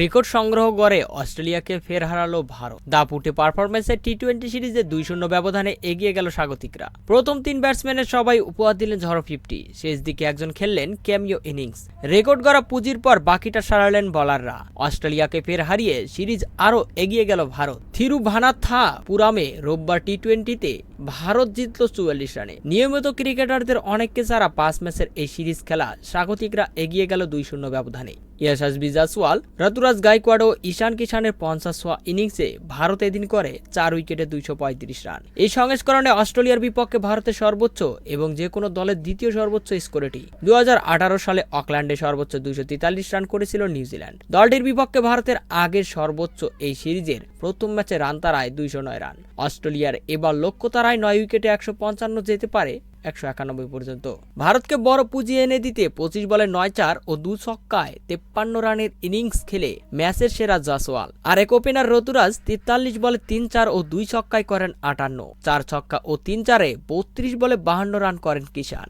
Record সংগ্রহ করে অস্ট্রেলিয়াকে ফের হারালো ভারত। দাপুটে পারফরমেন্সে টি টোয়েন্টি সিরিজে দুই শূন্য ব্যবধানে এগিয়ে গেল স্বাগতিকরা। প্রথম তিন ব্যাটসম্যানের সবাই উপহার দিলেন ঝড়ো ফিফটি। শেষ দিকে একজন খেললেন ক্যামিও ইনিংস। রেকর্ড গড়া পুঁজির পর বাকিটা সারালেন বলাররা। অস্ট্রেলিয়াকে ফের হারিয়ে সিরিজ আরও এগিয়ে গেল ভারত। থিরুভানাথা পুরামে রোববার টি টোয়েন্টিতে ভারত জিতল চুয়াল্লিশ রানে। নিয়মিত ক্রিকেটারদের অনেককে ছাড়া পাঁচ ম্যাচের এই সিরিজ খেলা স্বাগতিকরা এগিয়ে গেল দুই শূন্য ব্যবধানে। ইয়াশাস বিজাসওয়াল ঋতুরাজ গাইকোয়াড ও ঈশান কিষানের পঞ্চাশ হওয়া ইনিংসে ভারত এদিন করে চার উইকেটে দুইশো পঁয়ত্রিশ রান। এই সংস্করণে অস্ট্রেলিয়ার বিপক্ষে ভারতের সর্বোচ্চ এবং যে কোনো দলের দ্বিতীয় সর্বোচ্চ স্কোর এটি দুই হাজার আঠারো সালে অকল্যান্ডে সর্বোচ্চ দুইশো তেতাল্লিশ রান করেছিল নিউজিল্যান্ড। দলটির বিপক্ষে ভারতের আগের সর্বোচ্চ এই সিরিজের প্রথম ম্যাচে রান তারায় দুইশো নয় রান। অস্ট্রেলিয়ার এবার লক্ষ্য তারায় নয় উইকেটে একশো পঞ্চান্ন যেতে পারে একশো একানব্বই পর্যন্ত। ভারতকে বড় পুঁজি এনে দিতে পঁচিশ বলে নয় চার ও দু ছক্কায় তেপ্পান্ন রানের ইনিংস খেলে ম্যাচের সেরা জাসওয়াল। আর এক ওপেনার রতুরাজ তেতাল্লিশ বলে তিন চার ও দুই ছক্কায় করেন আটান্ন। চার ছক্কা ও তিন চারে বত্রিশ বলে বাহান্ন রান করেন কিষান